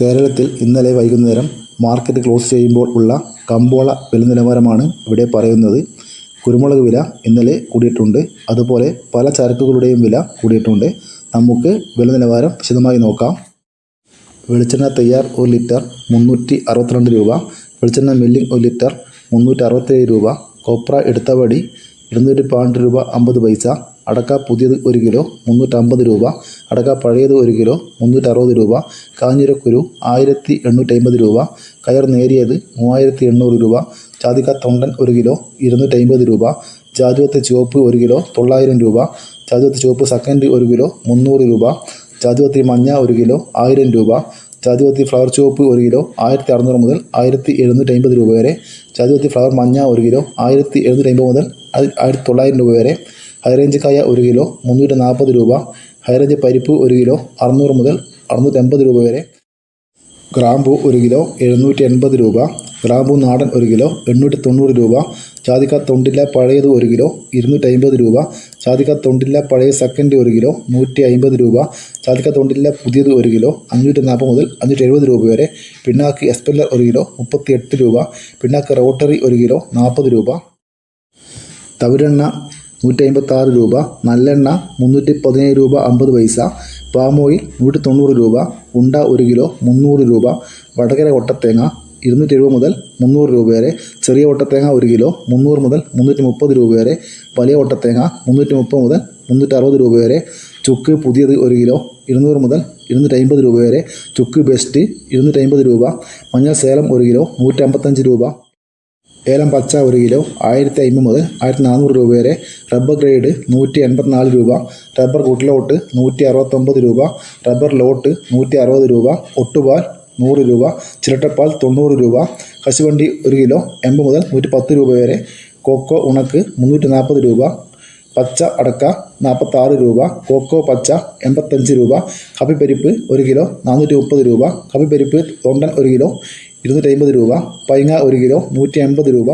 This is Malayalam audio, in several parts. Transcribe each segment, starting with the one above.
കേരളത്തിൽ ഇന്നലെ വൈകുന്നേരം മാർക്കറ്റ് ക്ലോസ് ചെയ്യുമ്പോൾ ഉള്ള കമ്പോള വില നിലവാരമാണ് ഇവിടെ പറയുന്നത്. കുരുമുളക് വില ഇന്നലെ കൂടിയിട്ടുണ്ട്. അതുപോലെ പല ചരക്കുകളുടെയും വില കൂടിയിട്ടുണ്ട്. നമുക്ക് വില നിലവാരം വിശദമായി നോക്കാം. വെളിച്ചെണ്ണ തയ്യാർ ഒരു ലിറ്റർ മുന്നൂറ്റി അറുപത്തിരണ്ട് രൂപ. വെളിച്ചെണ്ണ മില്ലിംഗ് ഒരു ലിറ്റർ മുന്നൂറ്റി അറുപത്തേഴ് രൂപ. കൊപ്ര എടുത്തവടി ഇരുന്നൂറ്റി പന്ത്രണ്ട് രൂപ അമ്പത് പൈസ. അടക്ക പുതിയത് ഒരു കിലോ മുന്നൂറ്റമ്പത് രൂപ. അടക്ക പഴയത് ഒരു കിലോ മുന്നൂറ്ററുപത് രൂപ കാഞ്ഞിരക്കുരു ആയിരത്തി എണ്ണൂറ്റി അമ്പത് രൂപ കയർ നേരിയത് മൂവായിരത്തി എണ്ണൂറ് രൂപ ചാതിക്ക തൊണ്ടൻ ഒരു കിലോ ഇരുന്നൂറ്റി അമ്പത് രൂപ ജാതിവത്ത് ചുവപ്പ് ഒരു കിലോ തൊള്ളായിരം രൂപ ജാതിവത്ത് ചുവപ്പ് സെക്കൻഡ് ഒരു കിലോ മുന്നൂറ് രൂപ ജാതിപത്രി മഞ്ഞ ഒരു കിലോ ആയിരം രൂപ ജാതിപത്രി ഫ്ലവർ ചുവപ്പ് ഒരു കിലോ ആയിരത്തി അറുന്നൂറ് മുതൽ ആയിരത്തി എഴുന്നൂറ്റി അമ്പത് രൂപ വരെ ജാതിപത്രി ഫ്ലവർ മഞ്ഞ ഒരു കിലോ ആയിരത്തി എഴുന്നൂറ്റി അമ്പത് മുതൽ ആയി- ആയിരത്തി തൊള്ളായിരം രൂപ വരെ ഹൈറേഞ്ച് കായ ഒരു കിലോ മുന്നൂറ്റി നാൽപ്പത് രൂപ ഹൈറേഞ്ച് പരിപ്പ് ഒരു കിലോ അറുന്നൂറ് മുതൽ അറുന്നൂറ്റമ്പത് രൂപ വരെ. ഗ്രാമ്പു ഒരു കിലോ എഴുന്നൂറ്റി എൺപത് രൂപ. ഗ്രാമ്പു നാടൻ ഒരു കിലോ എണ്ണൂറ്റി തൊണ്ണൂറ് രൂപ. ചാതിക്ക തൊണ്ടില്ല പഴയത് ഒരു കിലോ ഇരുന്നൂറ്റി അമ്പത് രൂപ. ചാതിക്ക തൊണ്ടില്ല പഴയ സെക്കൻഡ് ഒരു കിലോ നൂറ്റി അമ്പത് രൂപ. ചാതിക്ക തൊണ്ടില്ല പുതിയത് ഒരു കിലോ അഞ്ഞൂറ്റി നാൽപ്പത് മുതൽ അഞ്ഞൂറ്റി എഴുപത് രൂപ വരെ. പിണ്ണാക്ക് എസ്പെല്ലർ ഒരു കിലോ മുപ്പത്തി എട്ട് രൂപ. പിണ്ണാക്ക് റോട്ടറി ഒരു കിലോ നാൽപ്പത് രൂപ. തവിരെണ്ണ നൂറ്റി അമ്പത്താറ് രൂപ നല്ലെണ്ണ മുന്നൂറ്റി പതിനേഴ് രൂപ അമ്പത് പൈസ പാം ഓയിൽ നൂറ്റി തൊണ്ണൂറ് രൂപ ഉണ്ട ഒരു കിലോ മുന്നൂറ് രൂപ വടകര ഒട്ടത്തേങ്ങ ഇരുന്നൂറ്റി എഴുപത് മുതൽ മുന്നൂറ് രൂപ വരെ ചെറിയ ഒട്ടത്തേങ്ങ ഒരു കിലോ മുന്നൂറ് മുതൽ മുന്നൂറ്റി മുപ്പത് രൂപ വരെ വലിയ ഒട്ടത്തേങ്ങ മുന്നൂറ്റി മുപ്പത് മുതൽ മുന്നൂറ്റി അറുപത് രൂപ വരെ ചുക്ക് പുതിയത് ഒരു കിലോ ഇരുന്നൂറ് മുതൽ ഇരുന്നൂറ്റി അമ്പത് രൂപ വരെ ചുക്ക് ബെസ്റ്റ് ഇരുന്നൂറ്റി അമ്പത് രൂപ മഞ്ഞൾ സേലം ഒരു കിലോ നൂറ്റി അമ്പത്തഞ്ച് രൂപ ഏലം പച്ച ഒരു കിലോ ആയിരത്തി അമ്പത് മുതൽ ആയിരത്തി നാനൂറ് രൂപ വരെ. റബ്ബർ ഗ്രേഡ് നൂറ്റി എൺപത്തിനാല് രൂപ. റബ്ബർ കുട്ടിലോട്ട് നൂറ്റി അറുപത്തൊമ്പത് രൂപ. റബ്ബർ ലോട്ട് നൂറ്റി അറുപത് രൂപ. ഒട്ടുപാൽ നൂറ് രൂപ. ചിരട്ടപ്പാൽ തൊണ്ണൂറ് രൂപ. കശുവണ്ടി ഒരു കിലോ എൺപത് മുതൽ നൂറ്റി പത്ത് രൂപ വരെ. കൊക്കോ ഉണക്ക് മുന്നൂറ്റി നാൽപ്പത് രൂപ. പച്ച അടക്ക നാൽപ്പത്താറ് രൂപ. കോക്കോ പച്ച എൺപത്തഞ്ച് രൂപ. കപ്പിപ്പരിപ്പ് ഒരു കിലോ നാനൂറ്റി മുപ്പത് രൂപ കപ്പിപ്പരിപ്പ് തൊണ്ടൻ ഒരു കിലോ ഇരുന്നൂറ്റി അമ്പത് രൂപ പൈങ്ങ ഒരു കിലോ നൂറ്റി അമ്പത് രൂപ.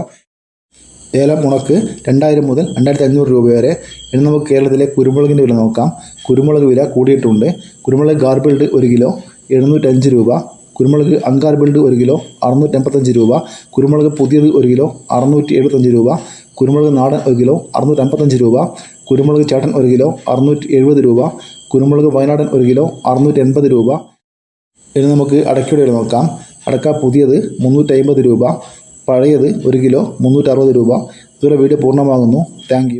ഏലം ഉണക്ക് രണ്ടായിരം മുതൽ രണ്ടായിരത്തി അഞ്ഞൂറ് രൂപ വരെ. ഇനി നമുക്ക് കേരളത്തിലെ കുരുമുളകിന്റെ വില നോക്കാം. കുരുമുളക് വില കൂടിയിട്ടുണ്ട്. കുരുമുളക് ഗാർബിൾഡ് ഒരു കിലോ എഴുന്നൂറ്റഞ്ച് രൂപ. കുരുമുളക് അൺഗാർബിൾഡ് ഒരു കിലോ അറുന്നൂറ്റി എൺപത്തഞ്ച് രൂപ. കുരുമുളക് പുതിയത് ഒരു കിലോ അറുന്നൂറ്റി എഴുപത്തഞ്ച് രൂപ. കുരുമുളക് നാടൻ ഒരു കിലോ അറുന്നൂറ്റി അമ്പത്തഞ്ച് രൂപ. കുരുമുളക് ചേട്ടൻ ഒരു കിലോ അറുന്നൂറ്റി എഴുപത് രൂപ. കുരുമുളക് വയനാടൻ ഒരു കിലോ അറുന്നൂറ്റി എൺപത് രൂപ. ഇനി നമുക്ക് അടയ്ക്കയുടെ നോക്കാം. അടക്ക പുതിയത് മുന്നൂറ്റി അമ്പത് രൂപ പഴയത് ഒരു കിലോ മുന്നൂറ്ററുപത് രൂപ. ഇതുവരെ വീഡിയോ പൂർണമാകുന്നു. താങ്ക്